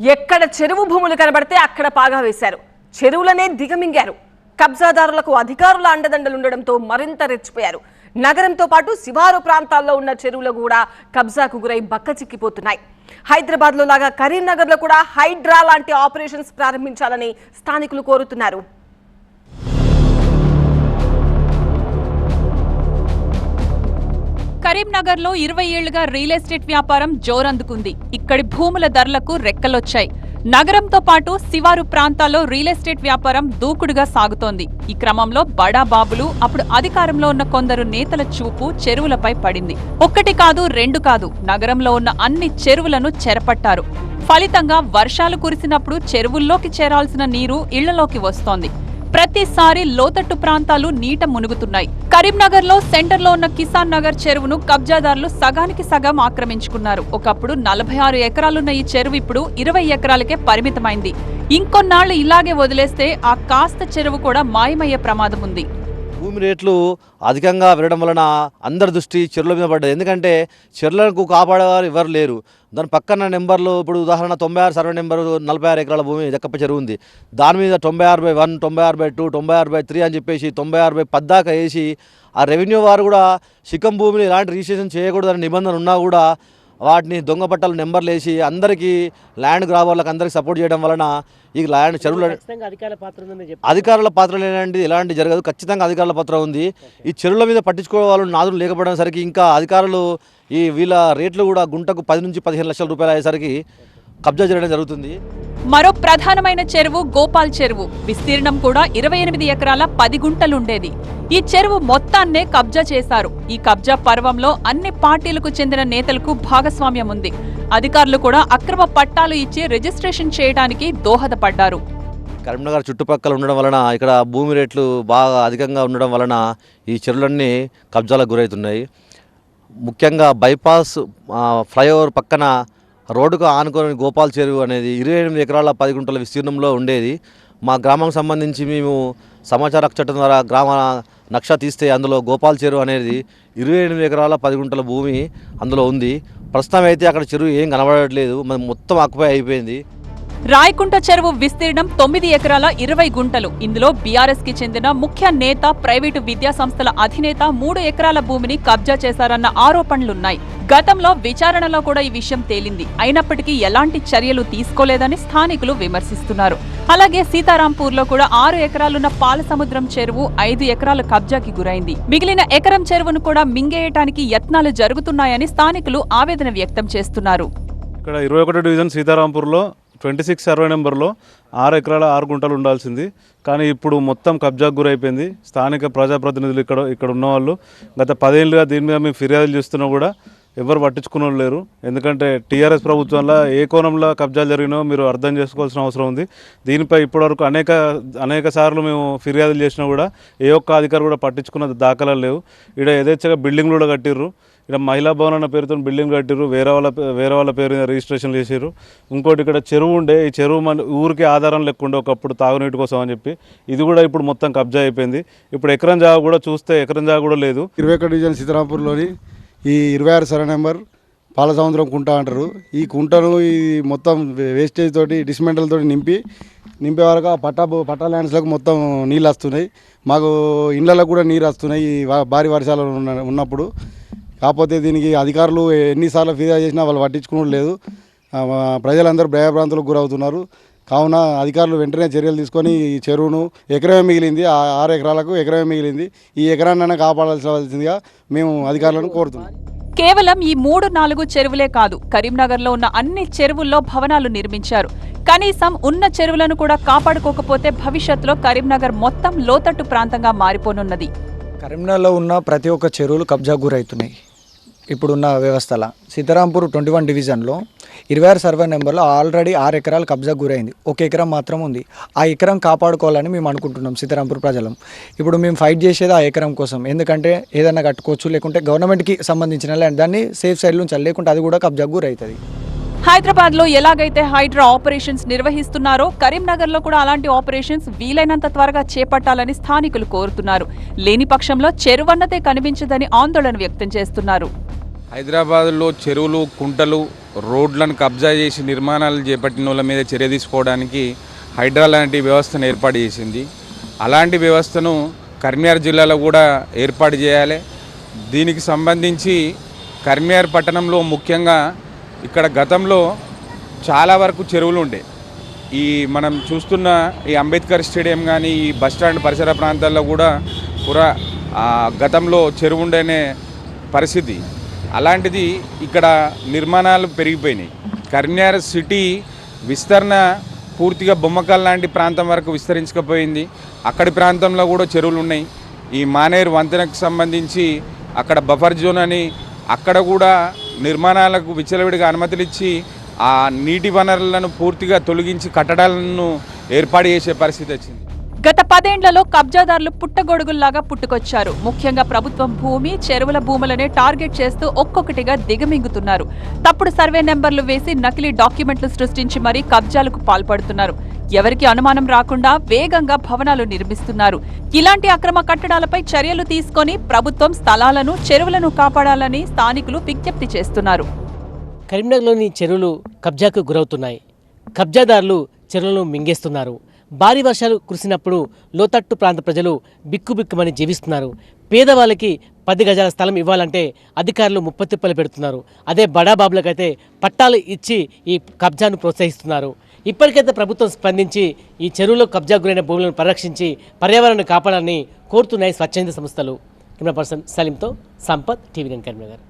ఎక్కడ చెరువు భూములు కనబడితే అక్కడ పాగా వేశారు. చెరువులనే దిగమింగారు. కబ్జాదారులకు అధికారుల అండదండలుండడంతో మరింత రెచ్చిపోయారు. నగరంతో పాటు శివారు ప్రాంతాల్లో ఉన్న చెరువులు కూడా కబ్జాకు గురై బక్కచిక్కిపోతున్నాయి హైదరాబాద్లో లాగా కరీంనగర్లో కూడా హైడ్రా లాంటి ఆపరేషన్స్ ప్రారంభించాలని స్థానికులు కోరుతున్నారు. కరీంనగర్లో ఇరవై ఏళ్ళుగా రియల్ ఎస్టేట్ వ్యాపారం జోరందుకుంది. ఇక్కడి భూముల ధరలకు రెక్కలొచ్చాయి. నగరంతో పాటు శివారు ప్రాంతాల్లో రియల్ ఎస్టేట్ వ్యాపారం దూకుడుగా సాగుతోంది. ఈ క్రమంలో బడా బాబులు అప్పుడు అధికారంలో ఉన్న కొందరు నేతల చూపు చెరువులపై పడింది. ఒక్కటి కాదు రెండు కాదు నగరంలో ఉన్న అన్ని చెరువులను చెరపట్టారు. ఫలితంగా వర్షాలు కురిసినప్పుడు చెరువుల్లోకి చేరాల్సిన నీరు ఇళ్ళలోకి వస్తోంది. ప్రతిసారి లోతట్టు ప్రాంతాలు నీట మునుగుతున్నాయి. కరీంనగర్లో సెంటర్లో ఉన్న కిసాన్ నగర్ చెరువును కబ్జాదారులు సగానికి సగం ఆక్రమించుకున్నారు. ఒకప్పుడు నలభై ఆరు ఎకరాలున్న ఈ చెరువు ఇప్పుడు ఇరవై ఎకరాలకే పరిమితమైంది. ఇంకొన్నాళ్ళు ఇలాగే వదిలేస్తే ఆ కాస్త చెరువు కూడా మాయమయ్యే ప్రమాదం ఉంది. భూమి రేట్లు అధికంగా పెరగడం వలన అందరి దృష్టి చెరువుల మీద పడ్డది. ఎందుకంటే చెరువులకు కాపాడేవారు ఎవరు లేరు. దాని పక్కన నెంబర్లు ఇప్పుడు ఉదాహరణ తొంభై ఆరు సర్వే నెంబర్ నలభై ఆరు ఎకరాల భూమి జక్కప్ప చెరువు ఉంది. దాని మీద తొంభై ఆరు బై వన్ తొంభై ఆరు బై టూ తొంభై ఆరు బై త్రీ అని చెప్పేసి తొంభై ఆరు బై పద్దాకా వేసి ఆ రెవెన్యూ వారు కూడా చిక్కం భూమిని ఎలాంటి రిజిస్ట్రేషన్ చేయకూడదని నిబంధన ఉన్నా కూడా వాటిని దొంగ పట్టాలు నెంబర్లు వేసి అందరికీ ల్యాండ్ గ్రాబర్లకు అందరికీ సపోర్ట్ చేయడం వలన ఈ ల్యాండ్ చెరువుల అధికారుల పాత్ర లేనండి ఎలాంటి జరగదు. ఖచ్చితంగా అధికారుల పాత్ర ఉంది. ఈ చెరువుల మీద పట్టించుకోవడం వాళ్ళు నాదులు లేకపోవడం సరికి ఇంకా అధికారులు ఈ వీళ్ళ రేట్లు కూడా గుంటకు పది నుంచి పదిహేను లక్షల రూపాయలు అయ్యేసరికి కబ్జా చేయడం జరుగుతుంది. మరో ప్రధానమైన చెరువు గోపాల్ చెరువు. విస్తీర్ణం కూడా ఇరవై ఎనిమిది ఎకరాల పది గుంటలుండేది. ఈ చెరువు మొత్తాన్నే కబ్జా చేశారు. ఈ కబ్జా పర్వంలో అన్ని పార్టీలకు చెందిన నేతలకు భాగస్వామ్యం ఉంది. అధికారులు కూడా అక్రమ పట్టాలు ఇచ్చి రిజిస్ట్రేషన్ చేయడానికి దోహదపడ్డారు. కరీంనగర్ చుట్టుపక్కల ఉండడం వలన ఇక్కడ భూమి రేట్లు బాగా అధికంగా ఉండడం వలన ఈ చెరువులన్నీ కబ్జాలకు గురవుతున్నాయి. ముఖ్యంగా బైపాస్ ఫ్లైఓవర్ పక్కన రోడ్డుకు ఆనుకొని గోపాల్ చెరువు అనేది ఇరవై ఎనిమిది ఎకరాల పది గుంటల విస్తీర్ణంలో ఉండేది. మా గ్రామం సంబంధించి మేము సమాచార చట్టం ద్వారా గ్రామ నక్ష తీస్తే అందులో గోపాల్ చెరువు అనేది ఇరవై ఎనిమిది ఎకరాల పది గుంటల భూమి అందులో ఉంది. ప్రస్తుతం అయితే అక్కడ చెరువు ఏం కనబడట్లేదు. మరి మొత్తం ఆక్యుపై అయిపోయింది. రాయకుంట చెరువు విస్తీర్ణం తొమ్మిది ఎకరాల ఇరవై గుంటలు. ఇందులో బీఆర్ఎస్కి చెందిన ముఖ్య నేత ప్రైవేటు విద్యా సంస్థల అధినేత మూడు ఎకరాల భూమిని కబ్జా చేశారన్న ఆరోపణలున్నాయి. గతంలో విచారణలో కూడా ఈ విషయం తేలింది. అయినప్పటికీ ఎలాంటి చర్యలు తీసుకోలేదని స్థానికులు విమర్శిస్తున్నారు. అలాగే సీతారాంపూర్లో కూడా ఆరు ఎకరాలున్న పాలసముద్రం చెరువు ఐదు ఎకరాల కబ్జాకి గురైంది. మిగిలిన ఎకరం చెరువును కూడా మింగేయటానికి యత్నాలు జరుగుతున్నాయని స్థానికులు ఆవేదన వ్యక్తం చేస్తున్నారు. ఇక్కడ ఇరవై ఒకటో డివిజన్ సీతారాంపూర్లో ట్వంటీ సిక్స్ సర్వే నెంబర్లో ఆరు ఎకరాల ఆరు గుంటలు ఉండాల్సింది. కానీ ఇప్పుడు మొత్తం కబ్జాకు గురైపోయింది. స్థానిక ప్రజాప్రతినిధులు ఇక్కడ ఇక్కడ ఉన్నవాళ్ళు గత పదేళ్ళుగా దీని మీద మేము ఫిర్యాదులు చేస్తున్నా కూడా ఎవరు పట్టించుకునే లేరు. ఎందుకంటే టీఆర్ఎస్ ప్రభుత్వంలో ఏ కోణంలో కబ్జాలు జరిగినో మీరు అర్థం చేసుకోవాల్సిన అవసరం ఉంది. దీనిపై ఇప్పటివరకు అనేక అనేక సార్లు మేము ఫిర్యాదులు చేసినా కూడా ఏ ఒక్క అధికారి కూడా పట్టించుకున్న దాఖలాలు లేవు. ఇక్కడ యథేచ్ఛగా బిల్డింగ్లు కూడా కట్టిర్రు. ఇక్కడ మహిళా భవన్ అన్న పేరుతో బిల్డింగ్ కట్టిరు వేరే వాళ్ళ వేరే వాళ్ళ పేరు మీద రిజిస్ట్రేషన్ చేసారు ఇంకోటి ఇక్కడ చెరువు ఉండే ఈ చెరువు మన ఊరికి ఆధారం లేకుండా ఒకప్పుడు తాగునీటి కోసం అని చెప్పి ఇది కూడా ఇప్పుడు మొత్తం కబ్జా అయిపోయింది. ఇప్పుడు ఎకరం జాగా కూడా చూస్తే ఎకరం జాగా కూడా లేదు. ఇరవై ఒకటి డివిజన్ సీతారాంపూర్లోని ఈ ఇరవై ఆరు సరే నెంబర్ పాల సముద్రం కుంట అంటారు. ఈ కుంటను ఈ మొత్తం వేస్టేజ్ తోటి డిస్మెంటల్ తోటి నింపి నింపే వరకు ఆ పట్టా భూ- పట్టా ల్యాండ్స్లకు మొత్తం నీళ్ళు వస్తున్నాయి. మాకు ఇండ్లలో కూడా నీరు వస్తున్నాయి ఈ భారీ వర్షాలు ఉన్న ఉన్నప్పుడు. కాకపోతే దీనికి అధికారులు ఎన్నిసార్లు ఫిర్యాదు చేసినా వాళ్ళు పట్టించుకోవడం లేదు. ప్రజలందరూ భయభ్రాంతులకు గురవుతున్నారు. కావున అధికారులు వెంటనే చర్యలు తీసుకొని ఈ చెరువును ఎకరమే మిగిలింది. ఆ ఆరు ఎకరాలకు ఎకరమే మిగిలింది. ఈ ఎకరాన్నైనా కాపాడాల్సిందిగా మేము అధికారులను కోరుతున్నాం. కేవలం ఈ మూడు నాలుగు చెరువులే కాదు కరీంనగర్లో ఉన్న అన్ని చెరువుల్లో భవనాలు నిర్మించారు. కనీసం ఉన్న చెరువులను కూడా కాపాడుకోకపోతే భవిష్యత్తులో కరీంనగర్ మొత్తం లోతట్టు ప్రాంతంగా మారిపోనున్నది. కరీంనగర్లో ఉన్న ప్రతి ఒక్క చెరువులు కబ్జా గురవుతున్నాయి ఇప్పుడున్న వ్యవస్థలో. సీతారాంపూర్ ట్వంటీ వన్ డివిజన్లో ఇరవై ఆరు సర్వే నెంబర్లో ఆల్రెడీ ఆరు ఎకరాలు కబ్జా గురైంది. ఒక ఎకరం మాత్రం ఉంది. ఆ ఎకరం కాపాడుకోవాలని మేము అనుకుంటున్నాం సీతారాంపూర్ ప్రజలం. ఇప్పుడు మేము ఫైట్ చేసేది ఆ ఎకరం కోసం. ఎందుకంటే ఏదైనా కట్టుకోవచ్చు లేకుంటే గవర్నమెంట్కి సంబంధించిన దాన్ని సేఫ్ సైడ్ నుంచి లేకుంటే అది కూడా కబ్జా గురవుతుంది హైదరాబాద్లో ఎలాగైతే హైడ్రా ఆపరేషన్స్ నిర్వహిస్తున్నారో కరీంనగర్లో కూడా అలాంటి ఆపరేషన్స్ వీలైనంత త్వరగా చేపట్టాలని స్థానికులు కోరుతున్నారు. లేని పక్షంలో చెరువన్నతే కనిపించదని ఆందోళన వ్యక్తం చేస్తున్నారు. హైదరాబాద్లో చెరువులు కుంటలు రోడ్లను కబ్జా చేసి నిర్మాణాలు చేపట్టిన వాళ్ళ మీద చర్య తీసుకోవడానికి హైడ్రా లాంటి వ్యవస్థను ఏర్పాటు చేసింది. అలాంటి వ్యవస్థను కర్మియార్ జిల్లాలో కూడా ఏర్పాటు చేయాలి. దీనికి సంబంధించి కర్మియార్ పట్టణంలో ముఖ్యంగా ఇక్కడ గతంలో చాలా వరకు చెరువులు ఉండే. ఈ మనం చూస్తున్న ఈ అంబేద్కర్ స్టేడియం కానీ ఈ బస్టాండ్ పరిసర ప్రాంతాల్లో కూడా పురా గతంలో చెరువు ఉండేనే పరిస్థితి. అలాంటిది ఇక్కడ నిర్మాణాలు పెరిగిపోయినాయి. కరీంనగర్ సిటీ విస్తరణ పూర్తిగా బొమ్మకాల్ లాంటి ప్రాంతం వరకు విస్తరించకపోయింది. అక్కడి ప్రాంతంలో కూడా చెరువులు ఉన్నాయి. ఈ మానేరు వంతెనకు సంబంధించి అక్కడ బఫర్ జోన్ అని అక్కడ కూడా నిర్మాణాలకు విచ్చలవిడిగా అనుమతులు ఇచ్చి ఆ నీటి వనరులను పూర్తిగా తొలగించి కట్టడాలను ఏర్పాటు చేసే పరిస్థితి వచ్చింది. గత పదేండ్లలో కబ్జాదారులు పుట్టగొడుగుల్లాగా పుట్టుకొచ్చారు. ముఖ్యంగా ప్రభుత్వం భూమి చెరువుల భూములనే టార్గెట్ చేస్తూ ఒక్కొక్కటిగా దిగమింగుతున్నారు. తప్పుడు సర్వే నెంబర్లు వేసి నకిలీ డాక్యుమెంట్లు సృష్టించి మరీ కబ్జాలకు పాల్పడుతున్నారు. ఎవరికి అనుమానం రాకుండా వేగంగా భవనాలు నిర్మిస్తున్నారు. ఇలాంటి అక్రమ కట్టడాలపై చర్యలు తీసుకొని ప్రభుత్వం స్థలాలను చెరువులను కాపాడాలని స్థానికులు విజ్ఞప్తి చేస్తున్నారు. కరీంనగర్లోని చెరువులు కబ్జాకు గురవుతున్నాయి. కబ్జాదారులు చెరువులను మింగేస్తున్నారు. భారీ వర్షాలు కురిసినప్పుడు లోతట్టు ప్రాంత ప్రజలు బిక్కుబిక్కుమని జీవిస్తున్నారు. పేదవాళ్ళకి పది గజాల స్థలం ఇవ్వాలంటే అధికారులు ముప్పతిప్పలు పెడుతున్నారు. అదే బడాబాబులకైతే పట్టాలు ఇచ్చి ఈ కబ్జాను ప్రోత్సహిస్తున్నారు. ఇప్పటికైతే ప్రభుత్వం స్పందించి ఈ చెరువులో కబ్జా గురైన భూములను పరిరక్షించి పర్యావరణాన్ని కాపాడాలని కోరుతున్నాయి స్వచ్ఛంద సంస్థలు. కెమెరా పర్సన్ సలీంతో సంపత్ టీవీ నైన్ కరీంనగర్